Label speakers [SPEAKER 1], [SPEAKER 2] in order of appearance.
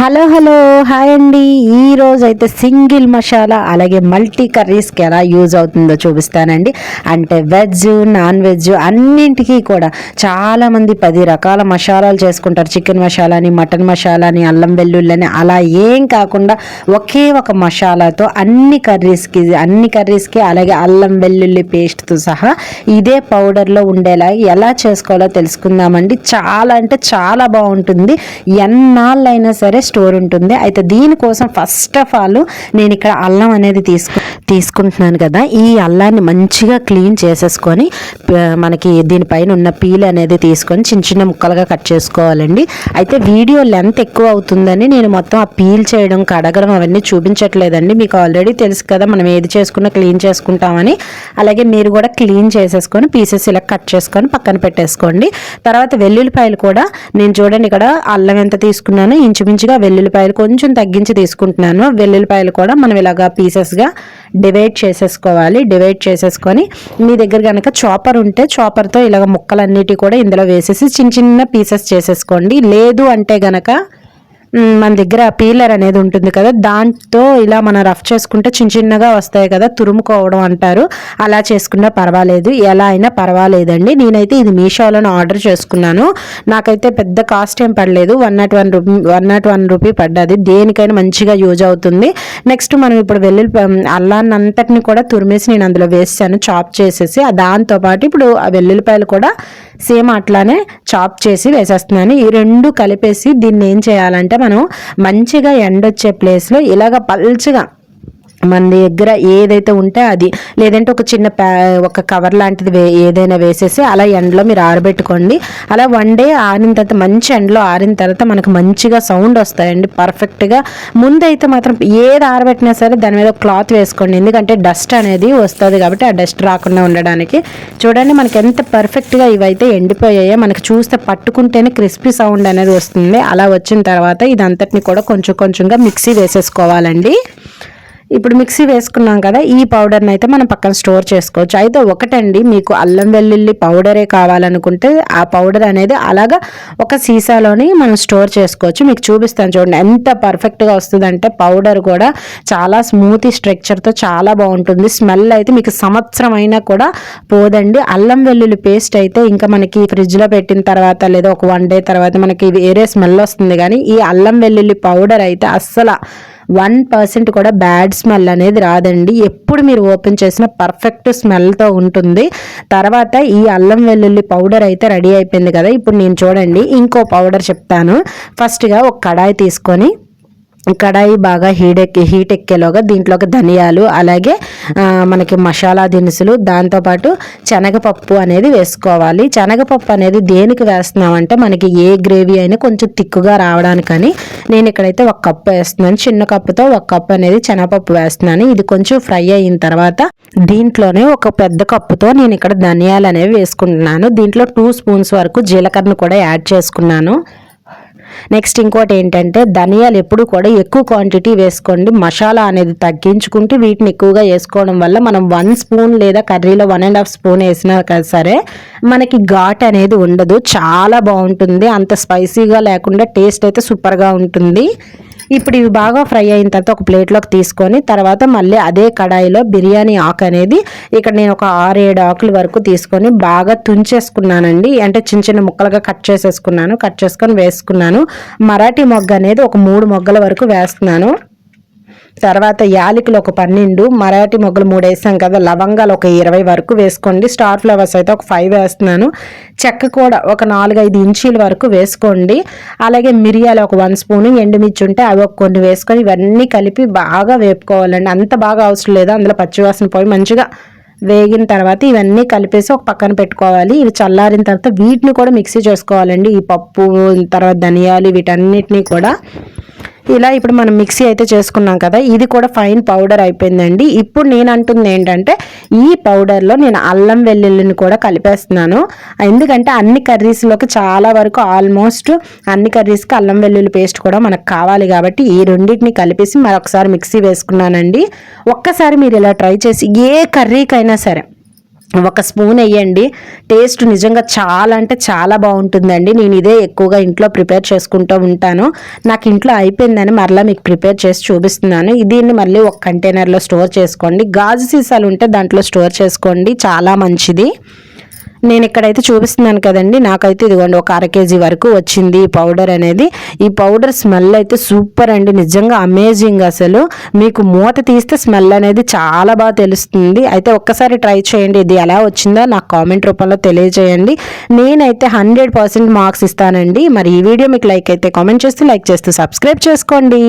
[SPEAKER 1] Hello hello hi అండి. ఈరోజు అయితే సింగిల్ మసాలా అలాగే మల్టీ కర్రీస్కి ఎలా యూజ్ అవుతుందో చూపిస్తానండి. అంటే వెజ్ నాన్ వెజ్ అన్నింటికీ కూడా చాలామంది పది రకాల మసాలాలు చేసుకుంటారు. చికెన్ మసాలాని మటన్ మసాలాని అల్లం వెల్లుల్లని అలా ఏం కాకుండా ఒకే ఒక మసాలాతో అన్ని కర్రీస్కి అన్ని కర్రీస్కి అలాగే అల్లం వెల్లుల్లి పేస్ట్తో సహా ఇదే పౌడర్లో ఉండేలా ఎలా చేసుకోవాలో తెలుసుకుందామండి. చాలా అంటే చాలా బాగుంటుంది. ఎన్నాళ్ళైనా సరే స్టోర్ ఉంటుంది. అయితే దీనికోసం ఫస్ట్ ఆఫ్ ఆల్ నేను ఇక్కడ అల్లం అనేది తీసుకు తీసుకుంటున్నాను కదా ఈ అల్లాన్ని మంచిగా క్లీన్ చేసేసుకొని మనకి దీనిపైన ఉన్న పీల్ అనేది తీసుకొని చిన్న చిన్న ముక్కలుగా కట్ చేసుకోవాలండి. అయితే వీడియో లెంత్ ఎక్కువ అవుతుందని నేను మొత్తం ఆ పీల్ చేయడం కడగడం అవన్నీ చూపించట్లేదండి. మీకు ఆల్రెడీ తెలుసు కదా మనం ఏది చేసుకున్నా క్లీన్ చేసుకుంటామని. అలాగే మీరు కూడా క్లీన్ చేసేసుకొని పీసెస్ ఇలా కట్ చేసుకొని పక్కన పెట్టేసుకోండి. తర్వాత వెల్లుల్లిపాయలు కూడా నేను చూడండి ఇక్కడ అల్లం ఎంత తీసుకున్నాను ఇంచుమించుగా వెల్లుల్లిపాయలు కొంచెం తగ్గించి తీసుకుంటున్నాను. వెల్లుల్లిపాయలు కూడా మనం ఇలాగా పీసెస్గా డివైడ్ చేసేసుకోవాలి. డివైడ్ చేసేసుకొని మీ దగ్గర కనుక చాపర్ ఉంటే చాపర్తో ఇలాగ ముక్కలన్నిటి కూడా ఇందులో వేసేసి చిన్న చిన్న పీసెస్ చేసేసుకోండి. లేదు అంటే గనక మన దగ్గర పీలర్ అనేది ఉంటుంది కదా దాంతో ఇలా మనం రఫ్ చేసుకుంటే చిన్న చిన్నగా వస్తాయి కదా తురుముకోవడం అంటారు. అలా చేసుకున్నా పర్వాలేదు. ఎలా అయినా పర్వాలేదండి. నేనైతే ఇది మీషోలోనే ఆర్డర్ చేసుకున్నాను. నాకైతే పెద్ద కాస్ట్ ఏం పడలేదు. One not one rupee one not one rupee పడ్డది. దేనికైనా మంచిగా యూజ్ అవుతుంది. నెక్స్ట్ మనం ఇప్పుడు వెళ్ళి అల్లాన్ని అంతటిని కూడా తురిమేసి నేను అందులో వేసాను చాప్ చేసేసి. ఆ దాంతోపాటు ఇప్పుడు ఆ వెల్లుల్లిపాయలు కూడా సేమ్ అట్లానే చాప్ చేసి వేసేస్తున్నాను. ఈ రెండు కలిపేసి దీన్ని ఏం చేయాలంటే మనం మంచిగా ఎండొచ్చే ప్లేస్లో ఇలాగ పల్చగా మన దగ్గర ఏదైతే ఉంటే అది. లేదంటే ఒక చిన్న ప్యా ఒక కవర్ లాంటిది వే ఏదైనా వేసేసి అలా ఎండలో మీరు ఆరబెట్టుకోండి. అలా వన్ డే ఆరిన తర్వాత మంచి ఎండలో ఆరిన తర్వాత మనకు మంచిగా సౌండ్ వస్తాయండి. పర్ఫెక్ట్గా. ముందైతే మాత్రం ఏది ఆరబెట్టినా సరే దాని మీద క్లాత్ వేసుకోండి. ఎందుకంటే డస్ట్ అనేది వస్తుంది కాబట్టి ఆ డస్ట్ రాకుండా ఉండడానికి. చూడండి మనకి ఎంత పర్ఫెక్ట్గా ఇవైతే ఎండిపోయాయో. మనకి చూస్తే పట్టుకుంటేనే క్రిస్పీ సౌండ్ అనేది వస్తుంది. అలా వచ్చిన తర్వాత ఇదంతటిని కూడా కొంచెం కొంచెంగా మిక్సీ వేసేసుకోవాలండి. ఇప్పుడు మిక్సీ వేసుకున్నాం కదా ఈ పౌడర్ని అయితే మనం పక్కన స్టోర్ చేసుకోవచ్చు. అయితే ఒకటండి మీకు అల్లం వెల్లుల్లి పౌడరే కావాలనుకుంటే ఆ పౌడర్ అనేది అలాగా ఒక సీసాలోని మనం స్టోర్ చేసుకోవచ్చు. మీకు చూపిస్తాను చూడండి ఎంత పర్ఫెక్ట్గా వస్తుందంటే పౌడర్ కూడా చాలా స్మూత్ స్ట్రక్చర్తో చాలా బాగుంటుంది. స్మెల్ అయితే మీకు సంవత్సరం అయినా కూడా పోదండి. అల్లం వెల్లుల్లి పేస్ట్ అయితే ఇంకా మనకి ఫ్రిడ్జ్లో పెట్టిన తర్వాత లేదా ఒక వన్ డే తర్వాత మనకి వేరే స్మెల్ వస్తుంది. కానీ ఈ అల్లం వెల్లుల్లి పౌడర్ అయితే అస్సలు వన్ పర్సెంట్ కూడా బ్యాడ్ స్మెల్ అనేది రాదండి. ఎప్పుడు మీరు ఓపెన్ చేసిన పర్ఫెక్ట్ స్మెల్తో ఉంటుంది. తర్వాత ఈ అల్లం వెల్లుల్లి పౌడర్ అయితే రెడీ అయిపోయింది కదా ఇప్పుడు నేను చూడండి ఇంకో పౌడర్ చెప్తాను. ఫస్ట్గా ఒక కడాయి తీసుకొని కడాయి బాగా హీట్ ఎక్కి హీట్ ఎక్కేలోగా దీంట్లోకి ధనియాలు అలాగే మనకి మసాలా దినుసులు దాంతోపాటు శనగపప్పు అనేది వేసుకోవాలి. శనగపప్పు అనేది దేనికి వేస్తున్నామంటే మనకి ఏ గ్రేవీ అయినా కొంచెం తిక్కుగా రావడానికని నేను ఇక్కడైతే ఒక కప్పు వేస్తున్నాను. చిన్న కప్పుతో ఒక కప్పు అనేది శనగపప్పు వేస్తున్నాను. ఇది కొంచెం ఫ్రై అయిన తర్వాత దీంట్లోనే ఒక పెద్ద కప్పుతో నేను ఇక్కడ ధనియాలు అనేవి వేసుకుంటున్నాను. దీంట్లో టూ స్పూన్స్ వరకు జీలకర్రను కూడా యాడ్ చేసుకున్నాను. నెక్స్ట్ ఇంకోటి ఏంటంటే ధనియాలు ఎప్పుడు కూడా ఎక్కువ క్వాంటిటీ వేసుకోండి. మసాలా అనేది తగ్గించుకుంటూ వీటిని ఎక్కువగా వేసుకోవడం వల్ల మనం వన్ స్పూన్ లేదా కర్రీలో వన్ అండ్ హాఫ్ స్పూన్ వేసినా కదా సరే మనకి ఘాట్ అనేది ఉండదు. చాలా బాగుంటుంది. అంత స్పైసీగా లేకుండా టేస్ట్ అయితే సూపర్గా ఉంటుంది. ఇప్పుడు ఇవి బాగా ఫ్రై అయిన తర్వాత ఒక ప్లేట్లోకి తీసుకొని తర్వాత మళ్ళీ అదే కడాయిలో బిర్యానీ ఆకు అనేది ఇక్కడ నేను ఒక ఆరు ఏడు ఆకుల వరకు తీసుకొని బాగా తుంచేసుకున్నానండి. అంటే చిన్న చిన్న ముక్కలుగా కట్ చేసేసుకున్నాను కట్ చేసుకొని వేసుకున్నాను. మరాఠీ మొగ్గ అనేది ఒక మూడు మొగ్గల వరకు వేస్తున్నాను. తర్వాత యాలకులు ఒక పన్నెండు మరాఠీ మొగ్గలు మూడు వేసాం కదా లవంగాలు ఒక ఇరవై వరకు వేసుకోండి. స్టార్ ఫ్లవర్స్ అయితే ఒక ఫైవ్ వేస్తున్నాను. చెక్క కూడా ఒక నాలుగైదు ఇంచీల వరకు వేసుకోండి. అలాగే మిరియాలు ఒక వన్ స్పూన్ ఎండుమిర్చి ఉంటే అవి ఒక కొన్ని వేసుకొని ఇవన్నీ కలిపి బాగా వేపుకోవాలండి. అంత బాగా అవసరం లేదు అందులో పచ్చివాసన పోయి మంచిగా వేగిన తర్వాత ఇవన్నీ కలిపేసి ఒక పక్కన పెట్టుకోవాలి. ఇవి చల్లారిన తర్వాత వీటిని కూడా మిక్సీ చేసుకోవాలండి. ఈ పప్పు తర్వాత ధనియాలు వీటన్నిటిని కూడా ఇలా ఇప్పుడు మనం మిక్సీ అయితే చేసుకున్నాం కదా ఇది కూడా ఫైన్ పౌడర్ అయిపోయిందండి. ఇప్పుడు నేను అంటుంది ఏంటంటే ఈ పౌడర్లో నేను అల్లం వెల్లుల్లిని కూడా కలిపేస్తున్నాను. ఎందుకంటే అన్ని కర్రీస్లోకి చాలా వరకు ఆల్మోస్ట్ అన్ని కర్రీస్కి అల్లం వెల్లుల్లి పేస్ట్ కూడా మనకు కావాలి కాబట్టి ఈ రెండింటిని కలిపేసి మరొకసారి మిక్సీ వేసుకున్నానండి. ఒక్కసారి మీరు ఇలా ట్రై చేసి ఏ కర్రీకైనా సరే ఒక స్పూన్ వేయండి. టేస్ట్ నిజంగా చాలా అంటే చాలా బాగుంటుందండి. నేను ఇదే ఎక్కువగా ఇంట్లో ప్రిపేర్ చేసుకుంటూ ఉంటాను. నాకు ఇంట్లో అయిపోయిందని మరలా మీకు ప్రిపేర్ చేసి చూపిస్తున్నాను. దీన్ని మళ్ళీ ఒక కంటైనర్లో స్టోర్ చేసుకోండి. గాజు సీసాలు ఉంటే దాంట్లో స్టోర్ చేసుకోండి. చాలా మంచిది. నేను ఇక్కడైతే చూపిస్తున్నాను కదండి. నాకైతే ఇదిగోండి ఒక అర కేజీ వరకు వచ్చింది ఈ పౌడర్ అనేది. ఈ పౌడర్ స్మెల్ అయితే సూపర్ అండి. నిజంగా అమేజింగ్ అసలు. మీకు మూత తీస్తే స్మెల్ అనేది చాలా బాగా తెలుస్తుంది. అయితే ఒక్కసారి ట్రై చేయండి. ఇది ఎలా వచ్చిందో నాకు కామెంట్ రూపంలో తెలియజేయండి. నేనైతే హండ్రెడ్ పర్సెంట్ మార్క్స్ ఇస్తానండి. మరి ఈ వీడియో మీకు లైక్ అయితే కామెంట్ చేస్తూ లైక్ చేస్తూ సబ్స్క్రైబ్ చేసుకోండి.